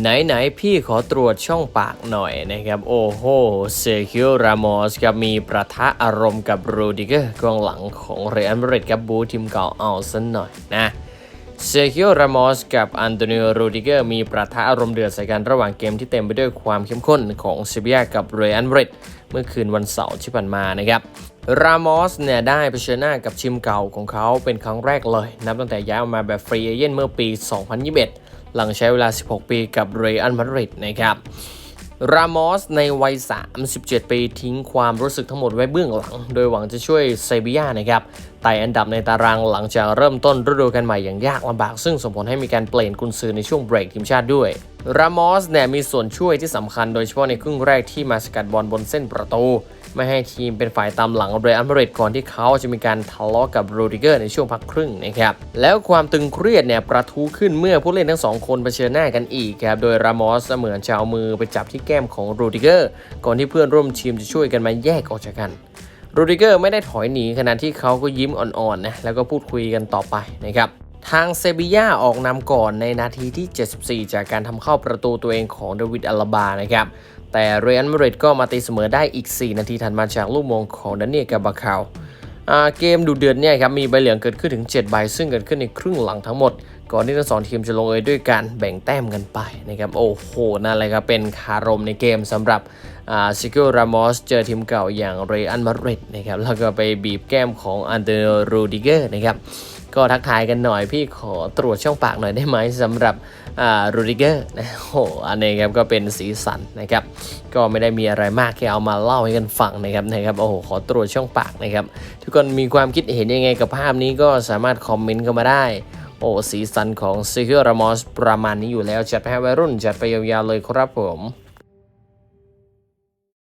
ไหนๆพี่ขอตรวจช่องปากหน่อยนะครับ โอ้โหเซคิโอรามอสครับมีประทะอารมณ์กับโรดิเกอร์กองหลังของเรอัลมาดริดครับบูทีมเก่าเอาซะหน่อยนะเซคิโอรามอสกับอันโตนิโอโรดิเกอร์มีประทะอารมณ์เดือดใส่กันระหว่างเกมที่เต็มไปด้วยความเข้มข้นของเซบียากับเรอัลมาดริดเมื่อคืนวันเสาร์ที่ผ่านมานะครับรามอสเนี่ยได้เผชิญหน้ากับทีมเก่าของเขาเป็นครั้งแรกเลย นับตั้งแต่ย้ายออกมาแบบฟรีเอเย่นเมื่อปี 2021 หลังใช้เวลา 16 ปีกับเรอัลมาดริดนะครับรามอสในวัย 37 ปีทิ้งความรู้สึกทั้งหมดไว้เบื้องหลัง โดยหวังจะช่วยเซบียานะครับไต่อันดับในตารางหลังจากเริ่มต้นฤดูกาลใหม่อย่างยากลำบาก ซึ่งส่งผลให้มีการเปลี่ยนกุนซือในช่วงเบรกทีมชาติด้วย รามอสเนี่ยมีส่วนช่วยที่สำคัญโดยเฉพาะในครึ่งแรกที่มาสกัดบอลบนเส้นประตู ไม่ให้ทีมเป็นฝ่ายตามหลังเรอัลมาดริดก่อนที่เขาจะมีการทะเลาะกับโรดิเกอร์ในช่วงพักครึ่งนะครับ แล้วความตึงเครียดเนี่ยประทุขึ้นเมื่อผู้เล่นทั้งสองคนเผชิญหน้ากันอีกครับโดยรามอสเหมือนจะเอามือไปจับที่แก้มของโรดิเกอร์ก่อนที่เพื่อนร่วมทีมจะช่วยกันมาแยกออกจากกันโรดิเกอร์ไม่ได้ถอยหนีขณะที่เขาก็ยิ้มอ่อนๆนะแล้วก็พูดคุยกันต่อไปนะครับ ทางเซบีย่าออกนำก่อนในนาทีที่ 74 จากการทำเข้าประตูตัวเองของเดวิดอัลบานะครับแต่เรอัลมาดริดก็มาตีเสมอได้อีก 4 นาทีถัดมาจากลูกมงของดันเนียกาบาคาวเกมดูเดือดเนี่ยครับมีใบเหลืองเกิดขึ้นถึง 7 ใบซึ่งเกิดขึ้นในครึ่งหลังทั้งหมด ก่อนที่ทั้งสองทีมจะลงเอยด้วยการแบ่งแต้มกันไปนะครับโอ้โหนั่นเลยครับเป็นคารมในเกมสำหรับซิกิโอรามอสเจอทีมเก่าอย่างเรอัลมาริดนะครับแล้วก็ไปบีบแก้มของอันเดอร์รูดิเกอร์นะครับก็ทักทายกันหน่อยพี่ขอตรวจช่องปากหน่อยได้ไหมสำหรับรูดิเกอร์นะโอ้โหอันนี้ครับก็เป็นสีสันนะครับก็ไม่ได้มีอะไรมากแค่เอามาเล่าให้กันฟังนะครับนะครับโอ้โหขอตรวจช่องปากนะครับทุกคนมีความคิดเห็นยังไงกับภาพนี้ก็สามารถคอมเมนต์เข้ามาได้ อ้สีสันของซิคิโอรามอสประมาณนี้อยู่แล้วจัดไปให้วัยรุ่นจัดไปยาวๆเลยครับผม